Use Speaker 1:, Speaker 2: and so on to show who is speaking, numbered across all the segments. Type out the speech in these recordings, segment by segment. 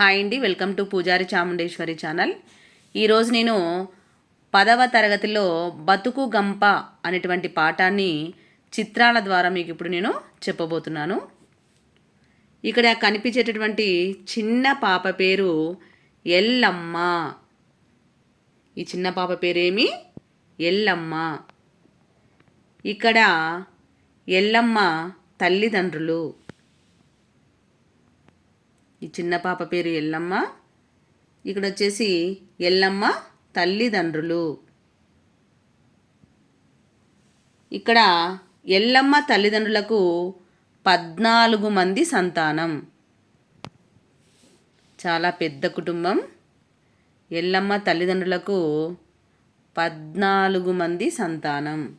Speaker 1: Hi అండి. Welcome to పూజారి Chamundeshwari channel. ఈరోజు నేను పదవ తరగతిలో బతుకు గంప అనేటువంటి పాఠాన్ని చిత్రాల ద్వారా మీకు ఇప్పుడు నేను చెప్పబోతున్నాను. ఇక్కడ కనిపించేటటువంటి చిన్న పాప పేరు ఎల్లమ్మ. ఈ చిన్న పాప పేరేమి? ఎల్లమ్మ. ఇక్కడ ఎల్లమ్మ తల్లిదండ్రులు. చిన్న పాప పేరు ఎల్లమ్మ. ఇక్కడ వచ్చేసి ఎల్లమ్మ తల్లిదండ్రులు. ఇక్కడ ఎల్లమ్మ తల్లిదండ్రులకు పద్నాలుగు మంది సంతానం. చాలా పెద్ద కుటుంబం. ఎల్లమ్మ తల్లిదండ్రులకు పద్నాలుగు మంది సంతానం.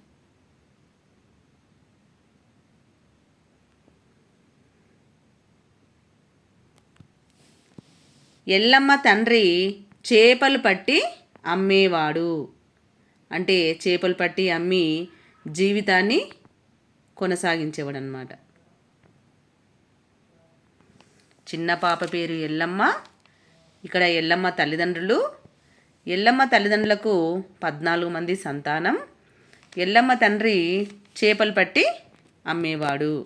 Speaker 1: ఎల్లమ్మ తండ్రి చేపలు పట్టి అమ్మేవాడు. అంటే చేపలు పట్టి అమ్మి జీవితాన్ని కొనసాగించేవాడు అనమాట చిన్న పాప పేరు ఎల్లమ్మ. ఇక్కడ ఎల్లమ్మ తల్లిదండ్రులు. ఎల్లమ్మ తల్లిదండ్రులకు పద్నాలుగు మంది సంతానం. ఎల్లమ్మ తండ్రి చేపలు పట్టి అమ్మేవాడు.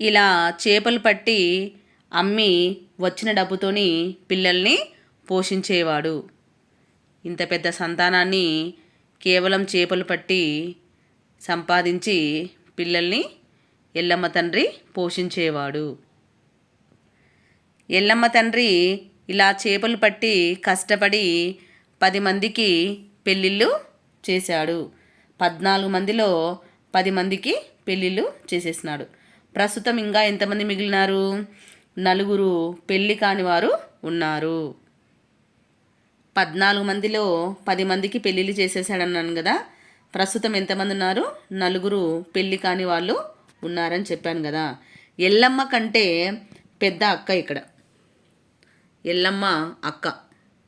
Speaker 1: ఇలా చేపలు పట్టి అమ్మి వచ్చిన డబ్బుతోని పిల్లల్ని పోషించేవాడు. ఇంత పెద్ద సంతానాన్ని కేవలం చేపలు పట్టి సంపాదించి పిల్లల్ని ఎల్లమ్మ తండ్రి పోషించేవాడు. ఎల్లమ్మ తండ్రి ఇలా చేపలు పట్టి కష్టపడి పది మందికి పెళ్ళిళ్ళు చేశాడు. పద్నాలుగు మందిలో పది మందికి పెళ్ళిళ్ళు చేసేసినాడు. ప్రస్తుతం ఇంకా ఎంతమంది మిగిలినారు? నలుగురు పెళ్ళి కాని వారు ఉన్నారు. పద్నాలుగు మందిలో పది మందికి పెళ్ళిళ్ళు చేసేసాడన్నాను కదా. ప్రస్తుతం ఎంతమంది ఉన్నారు? నలుగురు పెళ్ళి కాని వాళ్ళు ఉన్నారని చెప్పాను కదా. ఎల్లమ్మ కంటే పెద్ద అక్క ఇక్కడ. ఎల్లమ్మ అక్క.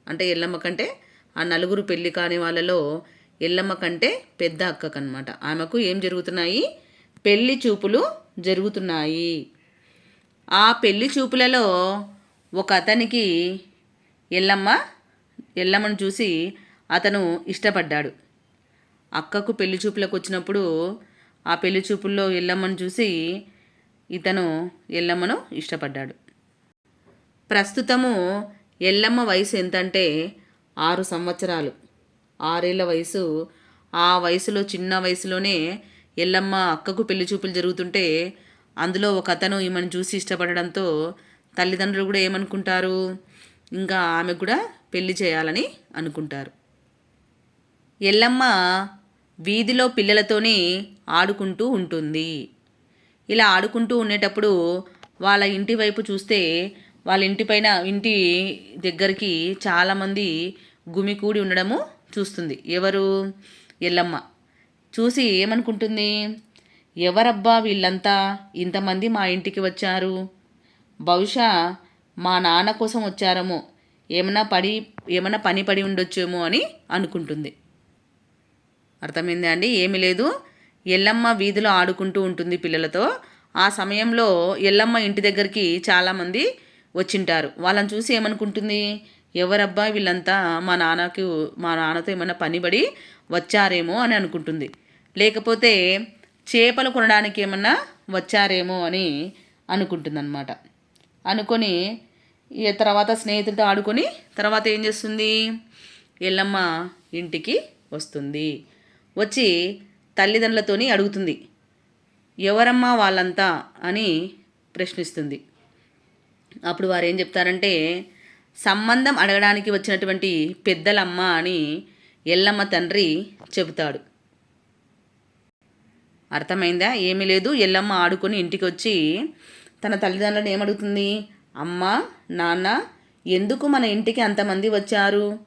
Speaker 1: అంటే ఎల్లమ్మ కంటే ఆ నలుగురు పెళ్ళి కాని వాళ్ళలో ఎల్లమ్మ కంటే పెద్ద అక్కకనమాట ఆమెకు ఏం జరుగుతున్నాయి? పెళ్ళి చూపులు జరుగుతున్నాయి. ఆ పెళ్ళి చూపులలో ఒక అతనికి ఎల్లమ్మ ఎల్లమ్మను చూసి అతను ఇష్టపడ్డాడు. అక్కకు పెళ్ళి చూపులకు వచ్చినప్పుడు ఆ పెళ్ళి చూపుల్లో ఎల్లమ్మను చూసి ఇతను ఎల్లమ్మను ఇష్టపడ్డాడు. ప్రస్తుతము ఎల్లమ్మ వయసు ఎంతంటే ఆరు సంవత్సరాలు. ఆరేళ్ళ వయసు. ఆ వయసులో చిన్న వయసులోనే ఎల్లమ్మ అక్కకు పెళ్ళి చూపులు జరుగుతుంటే అందులో ఒక అతను ఈమెను చూసి ఇష్టపడడంతో తల్లిదండ్రులు కూడా ఏమనుకుంటారు? ఇంకా ఆమె కూడా పెళ్ళి చేయాలని అనుకుంటారు. ఎల్లమ్మ వీధిలో పిల్లలతోనే ఆడుకుంటూ ఉంటుంది. ఇలా ఆడుకుంటూ ఉండేటప్పుడు వాళ్ళ ఇంటి వైపు చూస్తే వాళ్ళ ఇంటి పైన ఇంటి దగ్గరికి చాలామంది గుమికూడి ఉండడము చూస్తుంది. ఎవరు? ఎల్లమ్మ. చూసి ఏమనుకుంటుంది? ఎవరబ్బా వీళ్ళంతా? ఇంతమంది మా ఇంటికి వచ్చారు. బహుశా మా నాన్న కోసం వచ్చారేమో. ఏమైనా పడి ఏమైనా పని పడి ఉండొచ్చేమో అని అనుకుంటుంది. అర్థమైందా అండి? ఏమీ లేదు. ఎల్లమ్మ వీధిలో ఆడుకుంటూ ఉంటుంది పిల్లలతో. ఆ సమయంలో ఎల్లమ్మ ఇంటి దగ్గరికి చాలామంది వచ్చింటారు. వాళ్ళని చూసి ఏమనుకుంటుంది? ఎవరబ్బా వీళ్ళంతా? మా నాన్నకి మా నాన్నతో ఏమైనా పనిబడి వచ్చారేమో అని అనుకుంటుంది. లేకపోతే చేపలు కొనడానికి ఏమన్నా వచ్చారేమో అని అనుకుంటుందన్నమాట. అనుకొని తర్వాత స్నేహితులతో ఆడుకొని తర్వాత ఏం చేస్తుంది? ఎల్లమ్మ ఇంటికి వస్తుంది. వచ్చి తల్లిదండ్రులతోని అడుగుతుంది. ఎవరమ్మా వాళ్ళంతా అని ప్రశ్నిస్తుంది. అప్పుడు వారు ఏం చెప్తారంటే సంబంధం అడగడానికి వచ్చినటువంటి పెద్దలమ్మ అని ఎల్లమ్మ తండ్రి చెబుతాడు. అర్థమైందా? ఏమీ లేదు. ఎల్లమ్మ ఆడుకొని ఇంటికి వచ్చి తన తల్లిదండ్రులను ఏమడుగుతుంది? అమ్మ నాన్న ఎందుకు మన ఇంటికి అంతమంది వచ్చారు?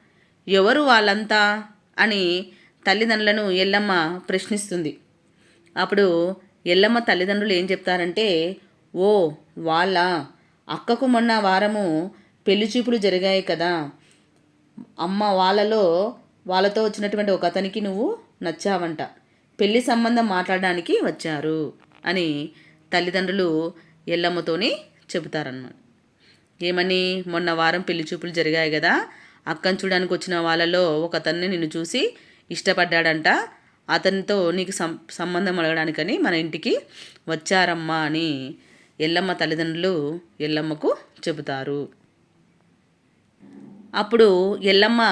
Speaker 1: ఎవరు వాళ్ళంతా? అని తల్లిదండ్రులను ఎల్లమ్మ ప్రశ్నిస్తుంది. అప్పుడు ఎల్లమ్మ తల్లిదండ్రులు ఏం చెప్తారంటే ఓ వాళ్ళ అక్కకు మొన్న వారము పెళ్ళి చూపులు జరిగాయి కదా. అమ్మ వాళ్ళలో వాళ్ళతో వచ్చినటువంటి ఒక అతనికి నువ్వు నచ్చావంట. పెళ్ళి సంబంధం మాట్లాడడానికి వచ్చారు అని తల్లిదండ్రులు ఎల్లమ్మతోని చెబుతారన్నమాట. ఏమని? మొన్న వారం పెళ్ళి చూపులు జరిగాయి కదా అక్కను చూడడానికి వచ్చిన వాళ్ళలో ఒక అతన్ని నిన్ను చూసి ఇష్టపడ్డాడంట. అతనితో నీకు సం సంబంధం అడగడానికని మన ఇంటికి వచ్చారమ్మా అని ఎల్లమ్మ తల్లిదండ్రులు ఎల్లమ్మకు చెబుతారు. అప్పుడు ఎల్లమ్మ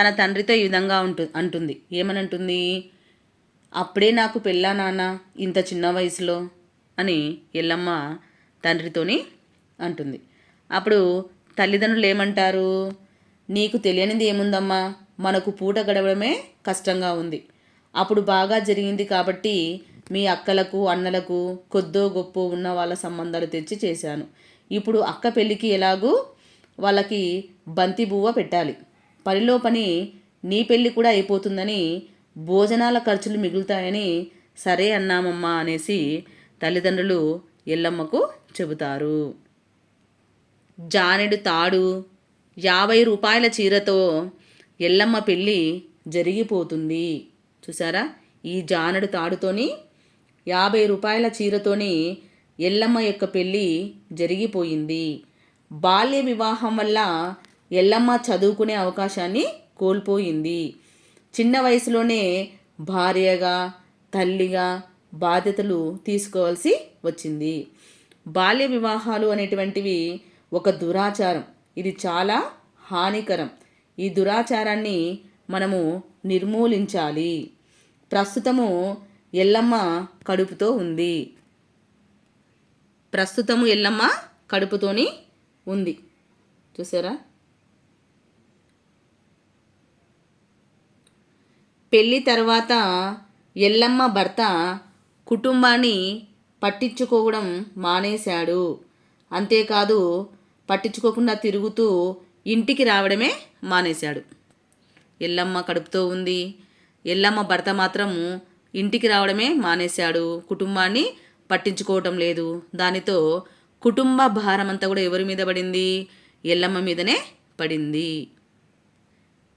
Speaker 1: తన తండ్రితో ఈ విధంగా ఉంటు అంటుంది. ఏమని అంటుంది అప్పుడే నాకు పెళ్ళా నాన్న ఇంత చిన్న వయసులో అని ఎల్లమ్మ తండ్రితోని అంటుంది. అప్పుడు తల్లిదండ్రులు ఏమంటారు? నీకు తెలియనిది ఏముందమ్మా? మనకు పూట గడవడమే కష్టంగా ఉంది. అప్పుడు బాగా జరిగింది కాబట్టి మీ అక్కలకు అన్నలకు కొద్దో గొప్ప ఉన్న వాళ్ళ సంబంధాలు తెచ్చి చేశాను. ఇప్పుడు అక్క పెళ్ళికి ఎలాగూ వాళ్ళకి బంతి బువ్వ పెట్టాలి. పనిలో పని నీ పెళ్ళి కూడా అయిపోతుందని భోజనాల ఖర్చులు మిగులుతాయని సరే అన్నామమ్మా అనేసి తల్లిదండ్రులు ఎల్లమ్మకు చెబుతారు. జానెడు తాడు యాభై రూపాయల చీరతో ఎల్లమ్మ పెళ్ళి జరిగిపోతుంది. చూసారా ఈ జానెడు తాడుతోని యాభై రూపాయల చీరతోని ఎల్లమ్మ యొక్క పెళ్ళి జరిగిపోయింది. బాల్య వివాహం వల్ల ఎల్లమ్మ చదువుకునే అవకాశాన్ని కోల్పోయింది. చిన్న వయసులోనే భార్యగా తల్లిగా బాధ్యతలు తీసుకోవాల్సి వచ్చింది. బాల్య వివాహాలు అనేటువంటివి ఒక దురాచారం. ఇది చాలా హానికరం. ఈ దురాచారాన్ని మనము నిర్మూలించాలి. ప్రస్తుతము ఎల్లమ్మ కడుపుతో ఉంది. ప్రస్తుతము ఎల్లమ్మ కడుపుతోని ఉంది. చూసారా? పెళ్ళి తర్వాత ఎల్లమ్మ భర్త కుటుంబాన్ని పట్టించుకోవడం మానేశాడు. అంతేకాదు పట్టించుకోకుండా తిరుగుతూ ఇంటికి రావడమే మానేశాడు. ఎల్లమ్మ కడుపుతో ఉంది. ఎల్లమ్మ భర్త మాత్రం ఇంటికి రావడమే మానేశాడు. కుటుంబాన్ని పట్టించుకోవటం లేదు. దానితో కుటుంబ భారం అంతా కూడా ఎవరి మీద పడింది? ఎల్లమ్మ మీదనే పడింది.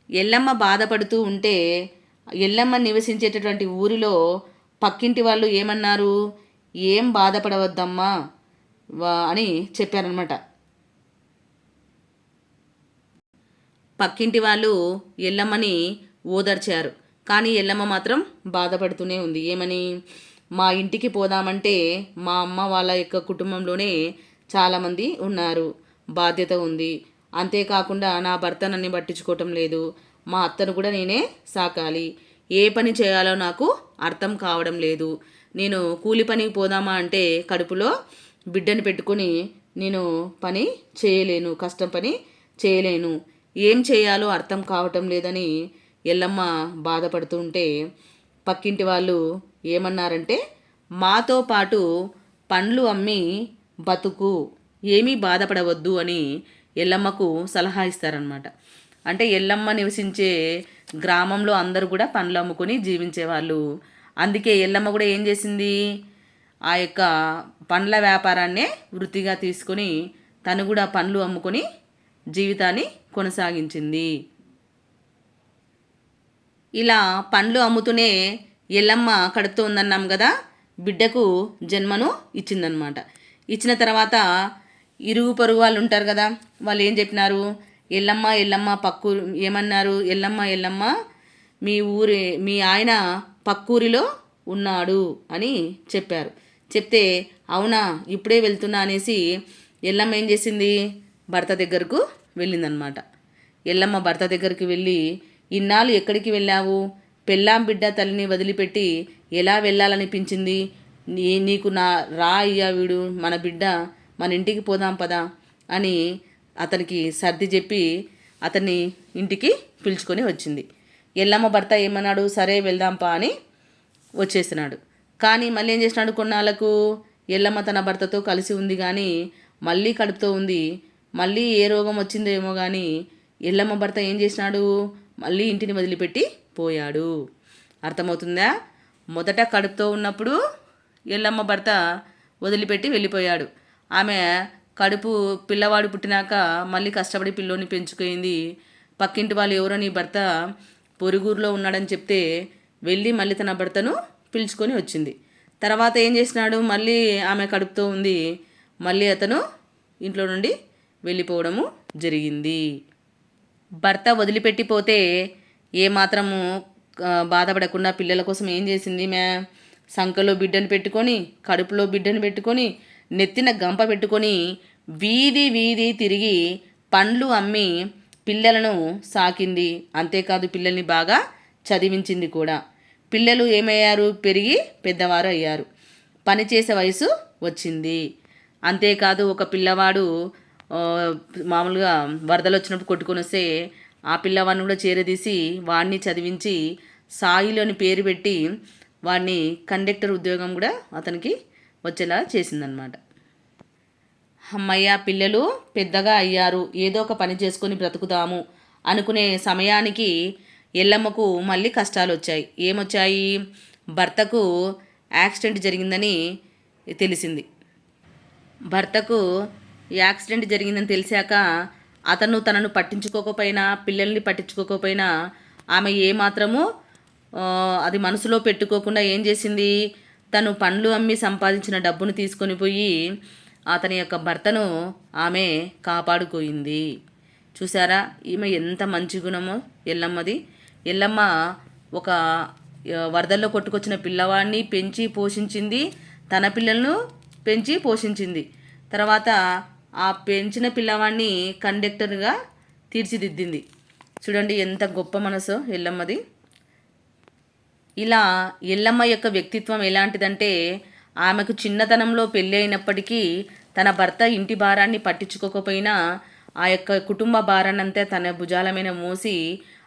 Speaker 1: ఎల్లమ్మ బాధపడుతూ ఉంటే ఎల్లమ్మ నివసించేటటువంటి ఊరిలో పక్కింటి వాళ్ళు ఏమన్నారు? ఏం బాధపడవద్దమ్మా? వా- అని చెప్పారనమాట పక్కింటి వాళ్ళు ఎల్లమ్మని ఓదార్చారు. కానీ ఎల్లమ్మ మాత్రం బాధపడుతూనే ఉంది. ఏమని? మా ఇంటికి పోదామంటే మా అమ్మ వాళ్ళ యొక్క కుటుంబంలోనే చాలామంది ఉన్నారు. బాధ్యత ఉంది. అంతేకాకుండా నా భర్త నన్ను పట్టించుకోవటం లేదు. మా అత్తను కూడా నేనే సాకాలి. ఏ పని చేయాలో నాకు అర్థం కావడం లేదు. నేను కూలి పనికి పోదామా అంటే కడుపులో బిడ్డను పెట్టుకొని నేను పని చేయలేను కష్టం పని చేయలేను. ఏం చేయాలో అర్థం కావటం లేదని ఎల్లమ్మ బాధపడుతూ ఉంటే పక్కింటి వాళ్ళు ఏమన్నారంటే మాతో పాటు పండ్లు అమ్మి బతుకు. ఏమీ బాధపడవద్దు అని ఎల్లమ్మకు సలహా ఇస్తారనమాట అంటే ఎల్లమ్మ నివసించే గ్రామంలో అందరూ కూడా పండ్లు అమ్ముకొని జీవించేవాళ్ళు. అందుకే ఎల్లమ్మ కూడా ఏం చేసింది? ఆ యొక్క పండ్ల వ్యాపారాన్నే వృత్తిగా తీసుకొని తను కూడా పండ్లు అమ్ముకొని జీవితాన్ని కొనసాగించింది. ఇలా పండ్లు అమ్ముతూనే ఎల్లమ్మ కడుపుతో ఉందన్నాం కదా? బిడ్డకు జన్మను ఇచ్చిందనమాట ఇచ్చిన తర్వాత ఇరుగు పొరుగు వాళ్ళు ఉంటారు కదా వాళ్ళు ఏం చెప్పినారు? ఎల్లమ్మ ఎల్లమ్మ పక్కు ఏమన్నారు? ఎల్లమ్మ ఎల్లమ్మ మీ ఊరి మీ ఆయన పక్కూరిలో ఉన్నాడు అని చెప్పారు. చెప్తే అవునా ఇప్పుడే వెళ్తున్నా అనేసి ఎల్లమ్మ ఏం చేసింది? భర్త దగ్గరకు వెళ్ళిందనమాట. ఎల్లమ్మ భర్త దగ్గరికి వెళ్ళి ఇన్నాళ్ళు ఎక్కడికి వెళ్ళావు? పెళ్ళాం బిడ్డ తల్లిని వదిలిపెట్టి ఎలా వెళ్ళాలనిపించింది? నీ నీకు నా రా అయ్యా వీడు మన బిడ్డ మన ఇంటికి పోదాం పదా అని అతనికి సర్ది చెప్పి అతన్ని ఇంటికి పిలుచుకొని వచ్చింది. ఎల్లమ్మ భర్త ఏమన్నాడు? సరే వెళ్దాంపా అని వచ్చేసినాడు కానీ మళ్ళీ ఏం చేసినాడు కొన్నాళ్ళకు ఎల్లమ్మ తన భర్తతో కలిసి ఉంది కానీ మళ్ళీ కడుపుతో ఉంది. మళ్ళీ ఏ రోగం వచ్చిందేమో కానీ ఎల్లమ్మ భర్త ఏం చేసినాడు మళ్ళీ ఇంటిని వదిలిపెట్టి పోయాడు. అర్థమవుతుందా? మొదట కడుపుతో ఉన్నప్పుడు ఎల్లమ్మ భర్త వదిలిపెట్టి వెళ్ళిపోయాడు. ఆమె కడుపు పిల్లవాడు పుట్టినాక మళ్ళీ కష్టపడి పిల్లోని పెంచుకుంది. పక్కింటి వాళ్ళు ఎవరో నీ భర్త పొరుగురులో ఉన్నాడని చెప్తే వెళ్ళి మళ్ళీ తన భర్తను పిలుచుకొని వచ్చింది. తర్వాత ఏం చేసినాడు? మళ్ళీ ఆమె కడుపుతో ఉంది. మళ్ళీ అతను ఇంట్లో నుండి వెళ్ళిపోవడము జరిగింది. భర్త వదిలిపెట్టిపోతే ఏమాత్రము బాధపడకుండా పిల్లల కోసం ఏం చేసింది మ్యా? సంకలో బిడ్డను పెట్టుకొని కడుపులో బిడ్డను పెట్టుకొని నెత్తిన గంప పెట్టుకొని వీధి వీధి తిరిగి పండ్లు అమ్మి పిల్లలను సాకింది. అంతేకాదు పిల్లల్ని బాగా చదివించింది కూడా. పిల్లలు ఏమయ్యారు? పెరిగి పెద్దవారు అయ్యారు. పనిచేసే వయసు వచ్చింది. అంతేకాదు ఒక పిల్లవాడు మామూలుగా వరదలు వచ్చినప్పుడు కొట్టుకొని వస్తే ఆ పిల్లవాడిని కూడా చేరదీసి వాడిని చదివించి సాయిలోని పేరు పెట్టి వాడిని కండక్టర్ ఉద్యోగం కూడా అతనికి వచ్చేలా చేసిందనమాట అమ్మయ్య పిల్లలు పెద్దగా అయ్యారు. ఏదో ఒక పని చేసుకొని బ్రతుకుతాము అనుకునే సమయానికి ఎల్లమ్మకు మళ్ళీ కష్టాలు వచ్చాయి ఏమొచ్చాయి? భర్తకు యాక్సిడెంట్ జరిగిందని తెలిసింది. భర్తకు యాక్సిడెంట్ జరిగిందని తెలిసాక అతను తనను పట్టించుకోకపోయినా పిల్లల్ని పట్టించుకోకపోయినా ఆమె ఏమాత్రము అది మనసులో పెట్టుకోకుండా ఏం చేసింది? తను పండ్లు అమ్మి సంపాదించిన డబ్బును తీసుకొని పోయి అతని యొక్క భర్తను ఆమె కాపాడుకోయింది. చూసారా ఈమె ఎంత మంచి గుణమో ఎల్లమ్మది. ఎల్లమ్మ ఒక వరదల్లో కొట్టుకొచ్చిన పిల్లవాడిని పెంచి పోషించింది తన పిల్లలను పెంచి పోషించింది. తర్వాత ఆ పెంచిన పిల్లవాడిని కండక్టర్గా తీర్చిదిద్దింది. చూడండి ఎంత గొప్ప మనసు ఎల్లమ్మది. ఇలా ఎల్లమ్మ యొక్క వ్యక్తిత్వం ఎలాంటిదంటే ఆమెకు చిన్నతనంలో పెళ్ళి అయినప్పటికీ తన భర్త ఇంటి భారాన్ని పట్టించుకోకపోయినా ఆ యొక్క కుటుంబ భారాన్నంతా తన భుజాల మీద మోసి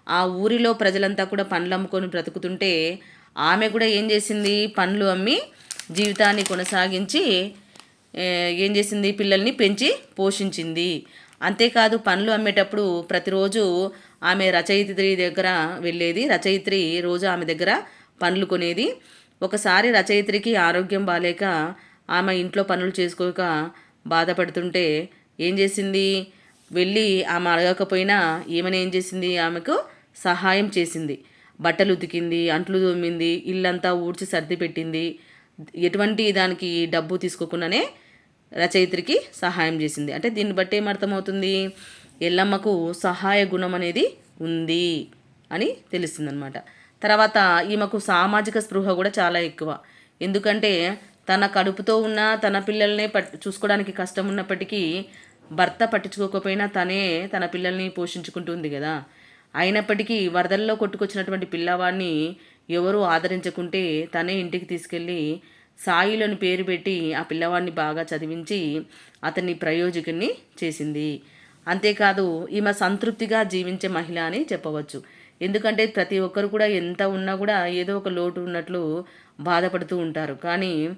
Speaker 1: ఆ ఊరిలో ప్రజలంతా కూడా పండ్లు అమ్ముకొని బ్రతుకుతుంటే ఆమె కూడా ఏం చేసింది? పండ్లు అమ్మి జీవితాన్ని కొనసాగించి ఏం చేసింది? పిల్లల్ని పెంచి పోషించింది. అంతేకాదు పండ్లు అమ్మేటప్పుడు ప్రతిరోజు ఆమె రచయిత్రి దగ్గర వెళ్ళేది. రచయిత్రి రోజు ఆమె దగ్గర పనులు కొనేది. ఒకసారి రచయిత్రికి ఆరోగ్యం బాలేక ఆమె ఇంట్లో పనులు చేసుకోక బాధపడుతుంటే ఏం చేసింది? వెళ్ళి ఆమె అడగకపోయినా ఏమని ఏం చేసింది? ఆమెకు సహాయం చేసింది. బట్టలు ఉతికింది అంట్లు తోమింది ఇల్లంతా ఊడ్చి సర్ది పెట్టింది. ఎటువంటి దానికి డబ్బు తీసుకోకుండానే రచయిత్రికి సహాయం చేసింది. అంటే దీన్ని బట్టి ఏమర్థమవుతుంది ఎల్లమ్మకు సహాయ గుణం అనేది ఉంది అని తెలుస్తుందన్నమాట. తర్వాత ఈమెకు సామాజిక స్పృహ కూడా చాలా ఎక్కువ. ఎందుకంటే తన కడుపుతో ఉన్న తన పిల్లల్నే పట్ చూసుకోవడానికి కష్టం ఉన్నప్పటికీ భర్త పట్టించుకోకపోయినా తనే తన పిల్లల్ని పోషించుకుంటుంది కదా. అయినప్పటికీ వరదల్లో కొట్టుకొచ్చినటువంటి పిల్లవాడిని ఎవరూ ఆదరించకుంటే తనే ఇంటికి తీసుకెళ్ళి సాయిలను పేరు పెట్టి ఆ పిల్లవాడిని బాగా చదివించి అతన్ని ప్రయోజకుని చేసింది. అంతేకాదు ఈమె సంతృప్తిగా జీవించే మహిళ అని చెప్పవచ్చు. ఎందుకంటే ప్రతి ఒక్కరు కూడా ఎంత ఉన్నా కూడా ఏదో ఒక లోటు ఉన్నట్లు బాధపడుతూ ఉంటారు. కానీ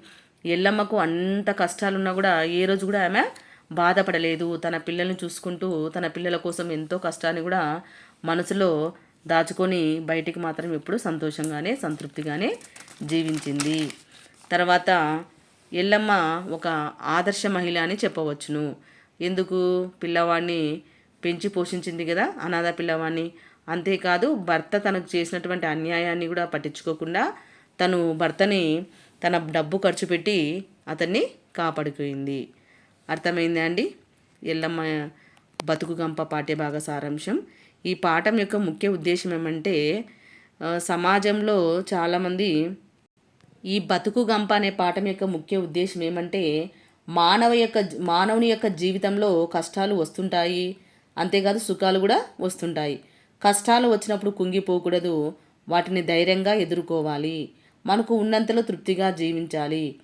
Speaker 1: ఎల్లమ్మకు అంత కష్టాలున్నా కూడా ఏ రోజు కూడా ఆమె బాధపడలేదు. తన పిల్లల్ని చూసుకుంటూ తన పిల్లల కోసం ఎంతో కష్టాన్ని కూడా మనసులో దాచుకొని బయటికి మాత్రం ఎప్పుడు సంతోషంగానే సంతృప్తిగానే జీవించింది. తర్వాత ఎల్లమ్మ ఒక ఆదర్శ మహిళ అని చెప్పవచ్చును. ఎందుకు? పిల్లవాడిని పెంచి పోషించింది కదా అనాథ పిల్లవాడిని. అంతేకాదు భర్త తనకు చేసినటువంటి అన్యాయాన్ని కూడా పట్టించుకోకుండా తను భర్తని తన డబ్బు ఖర్చు పెట్టి అతన్ని కాపాడుకుంది. అర్థమైందా అండి? ఎల్లమ్మ బతుకు గంప పాఠ్యభాగ సారాంశం. ఈ పాఠం యొక్క ముఖ్య ఉద్దేశం ఏమంటే సమాజంలో చాలామంది ఈ బతుకు గంప అనే పాఠం యొక్క ముఖ్య ఉద్దేశం ఏమంటే మానవ యొక్క మానవుని యొక్క జీవితంలో కష్టాలు వస్తుంటాయి అంతేకాదు సుఖాలు కూడా వస్తుంటాయి. కష్టాలు వచ్చినప్పుడు కుంగిపోకూడదు. వాటిని ధైర్యంగా ఎదుర్కోవాలి. మనకు ఉన్నంతలో తృప్తిగా జీవించాలి.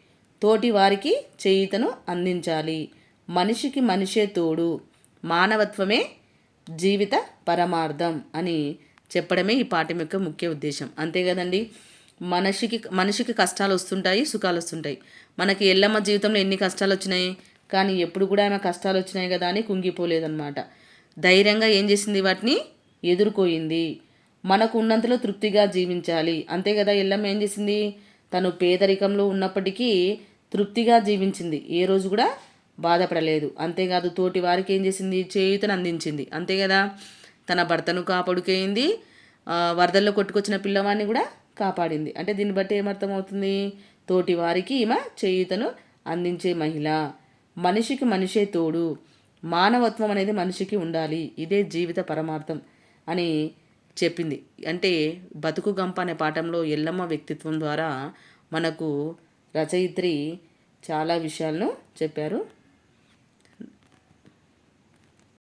Speaker 1: తోటి వారికి చేయితను అందించాలి. మనిషికి మనిషే తోడు. మానవత్వమే జీవిత పరమార్థం అని చెప్పడమే ఈ పాఠం యొక్క ముఖ్య ఉద్దేశం. అంతే కదండి? మనిషికి మనిషికి కష్టాలు వస్తుంటాయి సుఖాలు వస్తుంటాయి. మనకి ఎల్లమ్మ జీవితంలో ఎన్ని కష్టాలు వచ్చినాయి? కానీ ఎప్పుడు కూడా ఆమె కష్టాలు వచ్చినాయి కదా అని కుంగిపోలేదన్నమాట. ధైర్యంగా ఏం చేసింది వాటిని? ఎదుర్కోయింది. మనకు ఉన్నంతలో తృప్తిగా జీవించాలి. అంతే కదా ఎల్లమ్మ ఏం చేసింది? తను పేదరికంలో ఉన్నప్పటికీ తృప్తిగా జీవించింది. ఏ రోజు కూడా బాధపడలేదు. అంతేకాదు తోటి వారికి ఏం చేసింది? చేయుతను అందించింది. అంతే కదా? తన భర్తను కాపాడుకేయింది. వరదల్లో కొట్టుకొచ్చిన పిల్లవాడిని కూడా కాపాడింది. అంటే దీన్ని బట్టి ఏమర్థమవుతుంది? తోటి వారికి ఈమె చేయుతను అందించే మహిళ. మనిషికి మనిషే తోడు. మానవత్వం అనేది మనిషికి ఉండాలి. ఇదే జీవిత పరమార్థం. అని చెప్పింది. అంటే బతుకు గంప అనే పాఠంలో ఎల్లమ్మ వ్యక్తిత్వం ద్వారా మనకు రచయిత్రి చాలా విషయాలను చెప్పారు.